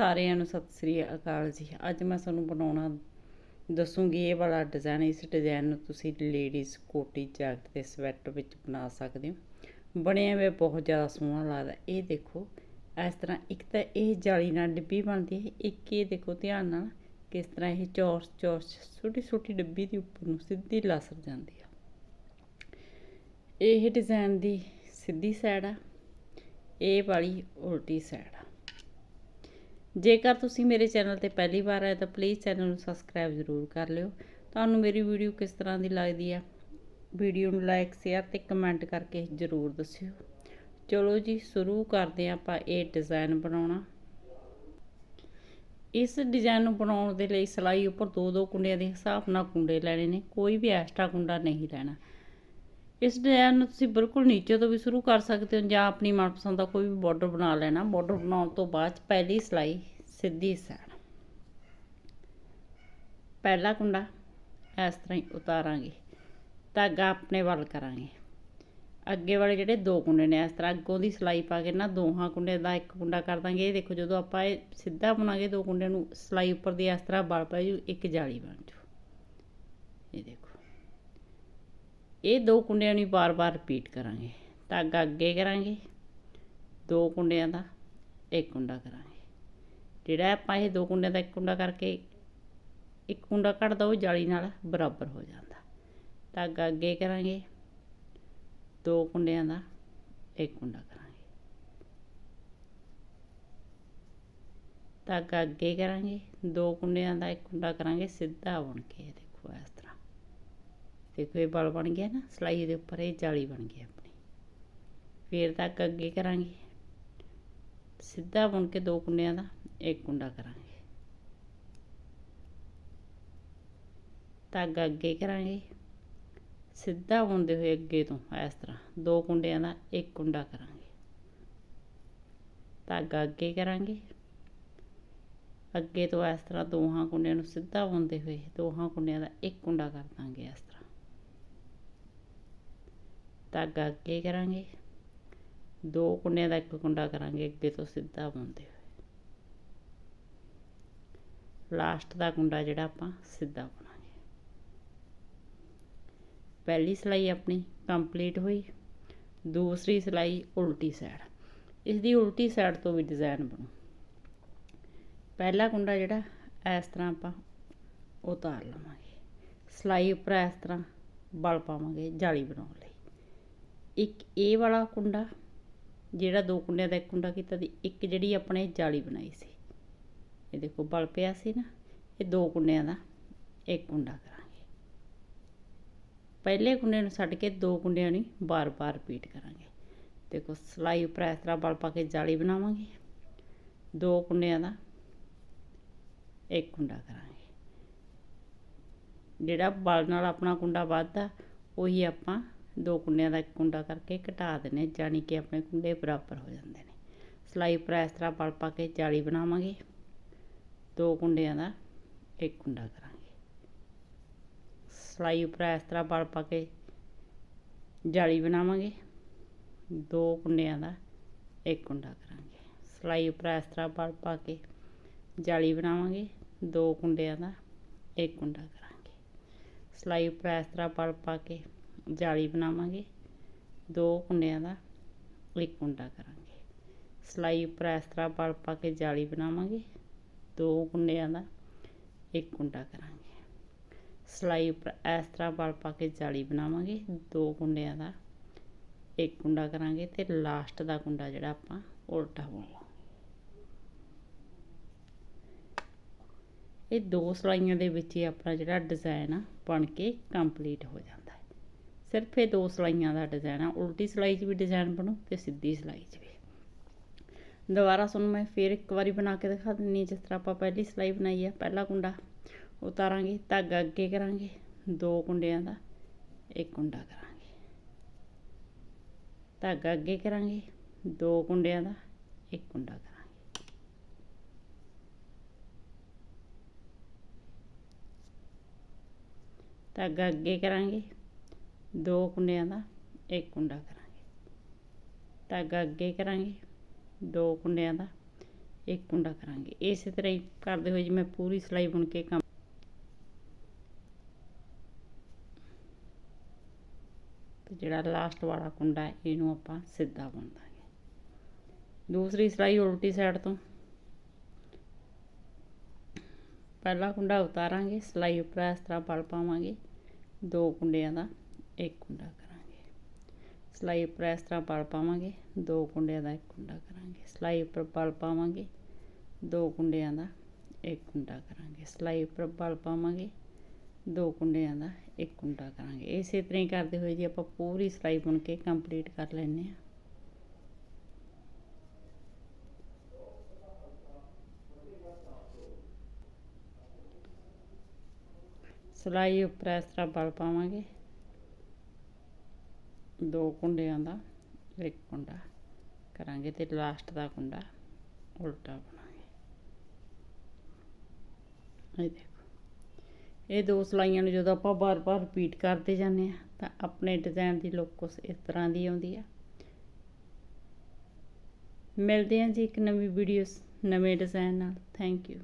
ਸਾਰਿਆਂ ਨੂੰ ਸਤਿ ਸ੍ਰੀ ਅਕਾਲ ਜੀ। ਅੱਜ ਮੈਂ ਤੁਹਾਨੂੰ ਬਣਾਉਣਾ, ਦੱਸੂਗੀ ਇਹ ਵਾਲਾ ਡਿਜ਼ਾਈਨ ਇਸ ਡਿਜ਼ਾਈਨ ਨੂੰ ਤੁਸੀਂ ਲੇਡੀਜ਼ ਕੋਟੀ ਜੈਕਟ ਤੇ ਸਵੈਟਰ ਵਿੱਚ ਬਣਾ ਸਕਦੇ ਹੋ। ਬਣਿਆ ਹੋਇਆ ਬਹੁਤ ਜ਼ਿਆਦਾ ਸੋਹਣਾ ਲੱਗਦਾ। ਇਹ ਦੇਖੋ, ਇਸ ਤਰ੍ਹਾਂ ਇੱਕ ਤਾਂ ਇਹ ਜਾਲੀ ਨਾਲ ਡੱਬੀ ਬਣਦੀ ਹੈ। ਇੱਕ ਇਹ ਦੇਖੋ ਧਿਆਨ ਨਾਲ, ਕਿਸ ਤਰ੍ਹਾਂ ਇਹ ਚੌਰਸ ਚੌਰਸ, ਛੋਟੀ ਛੋਟੀ ਡੱਬੀ ਦੇ ਉੱਪਰ ਨੂੰ ਸਿੱਧੀ ਲਸਰ ਜਾਂਦੀ ਆ। ਇਹ ਡਿਜ਼ਾਈਨ ਦੀ ਸਿੱਧੀ ਸਾਈਡ ਆ। ਇਹ ਵਾਲੀ ਉਲਟੀ ਸਾਈਡ ਆ। ਜੇਕਰ ਤੁਸੀਂ ਮੇਰੇ ਚੈਨਲ ਤੇ ਪਹਿਲੀ ਵਾਰ ਆਏ ਤਾਂ ਪਲੀਜ਼ ਚੈਨਲ ਨੂੰ ਸਬਸਕ੍ਰਾਈਬ ਜ਼ਰੂਰ ਕਰ ਲਿਓ। ਤੁਹਾਨੂੰ ਮੇਰੀ ਵੀਡੀਓ ਕਿਸ ਤਰ੍ਹਾਂ ਦੀ ਲੱਗਦੀ ਹੈ ਵੀਡੀਓ ਨੂੰ ਲਾਈਕ ਸ਼ੇਅਰ ਤੇ ਕਮੈਂਟ ਕਰਕੇ ਜ਼ਰੂਰ ਦੱਸਿਓ। ਚਲੋ ਜੀ, ਸ਼ੁਰੂ ਕਰਦੇ ਹਾਂ ਆਪਾਂ ਇਹ ਡਿਜ਼ਾਈਨ ਬਣਾਉਣਾ। ਇਸ ਡਿਜ਼ਾਈਨ ਨੂੰ ਬਣਾਉਣ ਦੇ ਲਈ ਸਲਾਈ ਉੱਪਰ ਦੋ ਦੋ ਕੁੰਡਿਆਂ ਦੇ ਹਿਸਾਬ ਨਾਲ ਕੁੰਡੇ ਲੈਣੇ ਨੇ, ਕੋਈ ਵੀ ਐਕਸਟਰਾ ਕੁੰਡਾ ਨਹੀਂ ਲੈਣਾ। ਇਸ ਡਿਜ਼ਾਈਨ ਨੂੰ ਤੁਸੀਂ ਬਿਲਕੁਲ ਨੀਚੇ ਤੋਂ ਵੀ ਸ਼ੁਰੂ ਕਰ ਸਕਦੇ ਹੋ ਜਾਂ ਆਪਣੀ ਮਨਪਸੰਦ ਦਾ ਕੋਈ ਵੀ ਬਾਰਡਰ ਬਣਾ ਲੈਣਾ। ਬਾਰਡਰ ਬਣਾਉਣ ਤੋਂ ਬਾਅਦ 'ਚ ਪਹਿਲੀ ਸਲਾਈ ਸਿੱਧੀ ਸਾਈਡ ਪਹਿਲਾ ਕੁੰਡਾ ਇਸ ਤਰ੍ਹਾਂ ਹੀ ਉਤਾਰਾਂਗੇ। ਧਾਗਾ ਆਪਣੇ ਵੱਲ ਕਰਾਂਗੇ। ਅੱਗੇ ਵਾਲੇ ਜਿਹੜੇ ਦੋ ਕੁੰਡੇ ਨੇ ਇਸ ਤਰ੍ਹਾਂ ਅੱਗੋਂ ਦੀ ਸਲਾਈ ਪਾ ਕੇ ਨਾ ਦੋਹਾਂ ਕੁੰਡੇ ਦਾ ਇੱਕ ਕੁੰਡਾ ਕਰ ਦਾਂਗੇ। ਇਹ ਦੇਖੋ ਜਦੋਂ ਆਪਾਂ ਇਹ ਸਿੱਧਾ ਬਣਾਗੇ ਦੋ ਕੁੰਡਿਆਂ ਨੂੰ, ਸਲਾਈ ਉੱਪਰ ਦੀ ਇਸ ਤਰ੍ਹਾਂ ਬਲ ਪੈ ਜੂ, ਇੱਕ ਜਾਲੀ ਬਣ ਜੂ। ਇਹ ਦੇਖੋ। ਇਹ ਦੋ ਕੁੰਡਿਆਂ ਨੂੰ ਬਾਰ-ਬਾਰ ਰਿਪੀਟ ਕਰਾਂਗੇ। ਧਾਗਾ ਅੱਗੇ ਕਰਾਂਗੇ, ਦੋ ਕੁੰਡਿਆਂ ਦਾ ਇੱਕ ਕੁੰਡਾ ਕਰਾਂਗੇ। ਜਿਹੜਾ ਆਪਾਂ ਇਹ ਦੋ ਕੁੰਡਿਆਂ ਦਾ ਇੱਕ ਕੁੰਡਾ ਕਰਕੇ ਇੱਕ ਕੁੰਡਾ ਕੱਢਦਾ, ਉਹ ਜਾਲੀ ਨਾਲ ਬਰਾਬਰ ਹੋ ਜਾਂਦਾ। ਧਾਗਾ ਅੱਗੇ ਕਰਾਂਗੇ, ਦੋ ਕੁੰਡਿਆਂ ਦਾ ਇੱਕ ਕੁੰਡਾ ਕਰਾਂਗੇ। ਧਾਗਾ ਅੱਗੇ ਕਰਾਂਗੇ, ਦੋ ਕੁੰਡਿਆਂ ਦਾ ਇੱਕ ਕੁੰਡਾ ਕਰਾਂਗੇ, ਸਿੱਧਾ ਬਣ ਕੇ ਇਹ ਦੇਖੋ ਇਸ ਦੇਖੋ ਇਹ ਬਲ ਬਣ ਗਿਆ ਨਾ, ਸਲਾਈ ਦੇ ਉੱਪਰ ਇਹ ਜਾਲੀ ਬਣ ਗਈ ਆਪਣੀ। ਫੇਰ ਤੱਕ ਅੱਗੇ ਕਰਾਂਗੇ। ਸਿੱਧਾ ਬੁਣ ਕੇ ਦੋ ਕੁੰਡਿਆਂ ਦਾ, ਇੱਕ ਕੁੰਡਾ ਕਰਾਂਗੇ। ਧਾਗਾ ਅੱਗੇ ਕਰਾਂਗੇ। ਸਿੱਧਾ ਬੁਣਦੇ ਹੋਏ ਅੱਗੇ ਤੋਂ, ਇਸ ਤਰ੍ਹਾਂ ਦੋ ਕੁੰਡਿਆਂ ਦਾ, ਇੱਕ ਕੁੰਡਾ ਕਰਾਂਗੇ। ਧਾਗਾ ਅੱਗੇ ਕਰਾਂਗੇ। ਅੱਗੇ ਤੋਂ ਇਸ ਤਰ੍ਹਾਂ ਦੋਹਾਂ ਕੁੰਡਿਆਂ ਨੂੰ ਸਿੱਧਾ ਬੁਣਦੇ ਹੋਏ, ਦੋਹਾਂ ਕੁੰਡਿਆਂ ਦਾ ਇੱਕ ਕੁੰਡਾ ਕਰ ਦਾਂਗੇ ਇਸ ਤਰ੍ਹਾਂ। ਧਾਗਾ ਅੱਗੇ ਕਰਾਂਗੇ। ਦੋ ਕੁੰਡਿਆਂ ਦਾ ਇੱਕ ਕੁੰਡਾ ਕਰਾਂਗੇ, ਅੱਗੇ ਤੋਂ ਸਿੱਧਾ ਪਾਉਂਦੇ ਹੋਏ। ਲਾਸਟ ਦਾ ਕੁੰਡਾ ਜਿਹੜਾ ਆਪਾਂ ਸਿੱਧਾ ਬੁਣਾਂਗੇ। ਪਹਿਲੀ ਸਲਾਈ ਆਪਣੀ ਕੰਪਲੀਟ ਹੋਈ। ਦੂਸਰੀ ਸਲਾਈ ਉਲਟੀ ਸਾਈਡ ਇਸ ਦੀ ਉਲਟੀ ਸਾਈਡ ਤੋਂ ਵੀ ਡਿਜ਼ਾਈਨ ਬਣੂ। ਪਹਿਲਾ ਕੁੰਡਾ ਜਿਹੜਾ ਇਸ ਤਰ੍ਹਾਂ ਆਪਾਂ ਉਤਾਰ ਲਵਾਂਗੇ। ਸਲਾਈ ਉੱਪਰ ਇਸ ਤਰ੍ਹਾਂ ਬਲ ਪਾਵਾਂਗੇ, ਜਾਲੀ ਬਣਾਉਣ ਲਈ। ਇੱਕ ਇਹ ਵਾਲਾ ਕੁੰਡਾ, ਜਿਹੜਾ ਦੋ ਕੁੰਡਿਆਂ ਦਾ ਇੱਕ ਕੁੰਡਾ ਕੀਤਾ ਦੀ ਇੱਕ ਜਿਹੜੀ ਆਪਣੇ ਜਾਲੀ ਬਣਾਈ ਸੀ। ਇਹ ਦੇਖੋ ਬਲ ਪਿਆ ਸੀ ਨਾ, ਇਹ ਦੋ ਕੁੰਡਿਆਂ ਦਾ ਇੱਕ ਕੁੰਡਾ ਕਰਾਂਗੇ। ਪਹਿਲੇ ਕੁੰਡੇ ਨੂੰ ਛੱਡ ਕੇ ਦੋ ਕੁੰਡਿਆਂ ਨੂੰ ਬਾਰ-ਬਾਰ ਰਿਪੀਟ ਕਰਾਂਗੇ। ਦੇਖੋ ਸਲਾਈ ਉੱਪਰ ਇਸ ਤਰ੍ਹਾਂ ਬਲ ਪਾ ਕੇ ਜਾਲੀ ਬਣਾਵਾਂਗੇ। ਦੋ ਕੁੰਡਿਆਂ ਦਾ ਇੱਕ ਕੁੰਡਾ ਕਰਾਂਗੇ। ਜਿਹੜਾ ਬਲ ਨਾਲ ਆਪਣਾ ਕੁੰਡਾ ਵੱਧਦਾ, ਉਹੀ ਆਪਾਂ ਦੋ ਕੁੰਡਿਆਂ ਦਾ ਇੱਕ ਕੁੰਡਾ ਕਰਕੇ ਘਟਾ ਦਿੰਨੇ ਜਾਨੀ ਕਿ ਆਪਣੇ ਕੁੰਡੇ ਬਰਾਬਰ ਹੋ ਜਾਂਦੇ ਨੇ। ਸਲਾਈ ਉੱਪਰ ਇਸ ਤਰ੍ਹਾਂ ਪਲ ਪਾ ਕੇ ਜਾਲੀ ਬਣਾਵਾਂਗੇ। ਦੋ ਕੁੰਡਿਆਂ ਦਾ ਇੱਕ ਕੁੰਡਾ ਕਰਾਂਗੇ। ਸਲਾਈ ਉੱਪਰ ਇਸ ਤਰ੍ਹਾਂ ਪਲ ਪਾ ਕੇ ਜਾਲੀ ਬਣਾਵਾਂਗੇ। ਦੋ ਕੁੰਡਿਆਂ ਦਾ ਇੱਕ ਕੁੰਡਾ ਕਰਾਂਗੇ। ਸਲਾਈ ਉੱਪਰ ਇਸ ਤਰ੍ਹਾਂ ਪਲ ਪਾ ਕੇ ਜਾਲੀ ਬਣਾਵਾਂਗੇ। ਦੋ ਕੁੰਡਿਆਂ ਦਾ ਇੱਕ ਕੁੰਡਾ ਕਰਾਂਗੇ। ਸਲਾਈ ਉੱਪਰ ਇਸ ਤਰ੍ਹਾਂ ਪਲ ਪਾ ਕੇ ਜਾਲੀ ਬਣਾਵਾਂਗੇ। ਦੋ ਕੁੰਡਿਆਂ ਦਾ, ਇੱਕ ਕੁੰਡਾ ਕਰਾਂਗੇ। ਸਲਾਈ ਉੱਪਰ ਇਸ ਤਰ੍ਹਾਂ ਬਲ ਪਾ ਕੇ ਜਾਲੀ ਬਣਾਵਾਂਗੇ। ਦੋ ਕੁੰਡਿਆਂ ਦਾ, ਇੱਕ ਕੁੰਡਾ ਕਰਾਂਗੇ। ਸਲਾਈ ਉੱਪਰ ਇਸ ਤਰ੍ਹਾਂ ਬਲ ਪਾ ਕੇ ਜਾਲੀ ਬਣਾਵਾਂਗੇ। ਦੋ ਕੁੰਡਿਆਂ ਦਾ, ਇੱਕ ਕੁੰਡਾ ਕਰਾਂਗੇ ਤੇ ਲਾਸਟ ਦਾ ਕੁੰਡਾ ਜਿਹੜਾ ਆਪਾਂ ਉਲਟਾ ਬੁਣਨਾ। ਇਹ ਦੋ ਸਲਾਈਆਂ ਦੇ ਵਿੱਚ ਹੀ ਆਪਣਾ ਜਿਹੜਾ ਡਿਜ਼ਾਈਨ ਆ ਬਣ ਕੇ ਕੰਪਲੀਟ ਹੋ ਜਾਂਦਾ। ਸਿਰਫ ਇਹ ਦੋ ਸਲਾਈਆਂ ਦਾ ਡਿਜ਼ਾਈਨ ਆ, ਉਲਟੀ ਸਲਾਈ 'ਚ ਵੀ ਡਿਜ਼ਾਈਨ ਬਣੂ ਤੇ ਸਿੱਧੀ ਸਲਾਈ 'ਚ ਵੀ। ਦੁਬਾਰਾ ਤੁਹਾਨੂੰ ਮੈਂ ਫੇਰ ਇੱਕ ਵਾਰੀ ਬਣਾ ਕੇ ਦਿਖਾ ਦਿੰਨੀ ਜਿਸ ਤਰ੍ਹਾਂ ਆਪਾਂ ਪਹਿਲੀ ਸਲਾਈ ਬਣਾਈ ਆ, ਪਹਿਲਾ ਕੁੰਡਾ ਉਤਾਰਾਂਗੇ, ਧਾਗਾ ਅੱਗੇ ਕਰਾਂਗੇ, ਦੋ ਕੁੰਡਿਆਂ ਦਾ, ਇੱਕ ਕੁੰਡਾ ਕਰਾਂਗੇ। ਧਾਗਾ ਅੱਗੇ ਕਰਾਂਗੇ, ਦੋ ਕੁੰਡਿਆਂ ਦਾ, ਇੱਕ ਕੁੰਡਾ ਕਰਾਂਗੇ। ਧਾਗਾ ਅੱਗੇ ਕਰਾਂਗੇ ਦੋ ਕੁੰਡਿਆਂ ਦਾ, ਇੱਕ ਕੁੰਡਾ ਕਰਾਂਗੇ। ਧਾਗਾ ਅੱਗੇ ਕਰਾਂਗੇ, ਦੋ ਕੁੰਡਿਆਂ ਦਾ, ਇੱਕ ਕੁੰਡਾ ਕਰਾਂਗੇ। ਇਸੇ ਤਰ੍ਹਾਂ ਹੀ ਕਰਦੇ ਹੋਏ ਜੀ ਮੈਂ ਪੂਰੀ ਸਿਲਾਈ ਬੁਣ ਕੇ ਕੰਮ ਤੇ ਜਿਹੜਾ ਲਾਸਟ ਵਾਲਾ ਕੁੰਡਾ ਹੈ, ਇਹਨੂੰ ਆਪਾਂ ਸਿੱਧਾ ਬੁਣ ਦਾਂਗੇ। ਦੂਸਰੀ ਸਿਲਾਈ ਉਲਟੀ ਸਾਈਡ ਤੋਂ। ਪਹਿਲਾ ਕੁੰਡਾ ਉਤਾਰਾਂਗੇ, ਸਿਲਾਈ ਉੱਪਰ ਇਸ ਤਰ੍ਹਾਂ ਪਲ ਪਾਵਾਂਗੇ, ਦੋ ਕੁੰਡਿਆਂ ਦਾ। ਇੱਕ ਕੁੰਡਾ ਕਰਾਂਗੇ। ਸਿਲਾਈ ਉੱਪਰ ਇਸ ਤਰ੍ਹਾਂ ਪਲ ਪਾਵਾਂਗੇ, ਦੋ ਕੁੰਡਿਆਂ ਦਾ ਇੱਕ ਕੁੰਡਾ ਕਰਾਂਗੇ। ਸਿਲਾਈ ਉੱਪਰ ਪਲ ਪਾਵਾਂਗੇ, ਦੋ ਕੁੰਡਿਆਂ ਦਾ ਇੱਕ ਕੁੰਡਾ ਕਰਾਂਗੇ। ਸਿਲਾਈ ਉੱਪਰ ਪਲ ਪਾਵਾਂਗੇ, ਦੋ ਕੁੰਡਿਆਂ ਦਾ ਇੱਕ ਕੁੰਡਾ ਕਰਾਂਗੇ। ਇਸੇ ਤਰ੍ਹਾਂ ਹੀ ਕਰਦੇ ਹੋਏ ਜੀ ਆਪਾਂ ਪੂਰੀ ਸਿਲਾਈ ਬੁਣ ਕੇ ਕੰਪਲੀਟ ਕਰ ਲੈਂਦੇ ਹਾਂ। ਸਿਲਾਈ ਉੱਪਰ ਇਸ ਤਰ੍ਹਾਂ ਬਲ ਪਾਵਾਂਗੇ। ਦੋ ਕੁੰਡਿਆਂ ਦਾ, ਇੱਕ ਕੁੰਡਾ ਕਰਾਂਗੇ ਤੇ ਲਾਸਟ ਦਾ ਕੁੰਡਾ ਉਲਟਾ ਬਣਾਂਗੇ। ਇਹ ਦੇਖੋ, ਇਹ ਦੋ ਸਲਾਈਆਂ ਨੂੰ ਜਦੋਂ ਆਪਾਂ ਬਾਰ-ਬਾਰ ਰਿਪੀਟ ਕਰਦੇ ਜਾਂਦੇ ਆ ਤਾਂ ਆਪਣੇ ਡਿਜ਼ਾਈਨ ਦੀ ਲੁੱਕ ਕੁਛ ਇਸ ਤਰ੍ਹਾਂ ਦੀ ਆਉਂਦੀ ਆ। ਮਿਲਦੇ ਹਾਂ ਜੀ ਇੱਕ ਨਵੀਂ ਵੀਡੀਓ ਨਵੇਂ ਡਿਜ਼ਾਈਨ ਨਾਲ। Thank you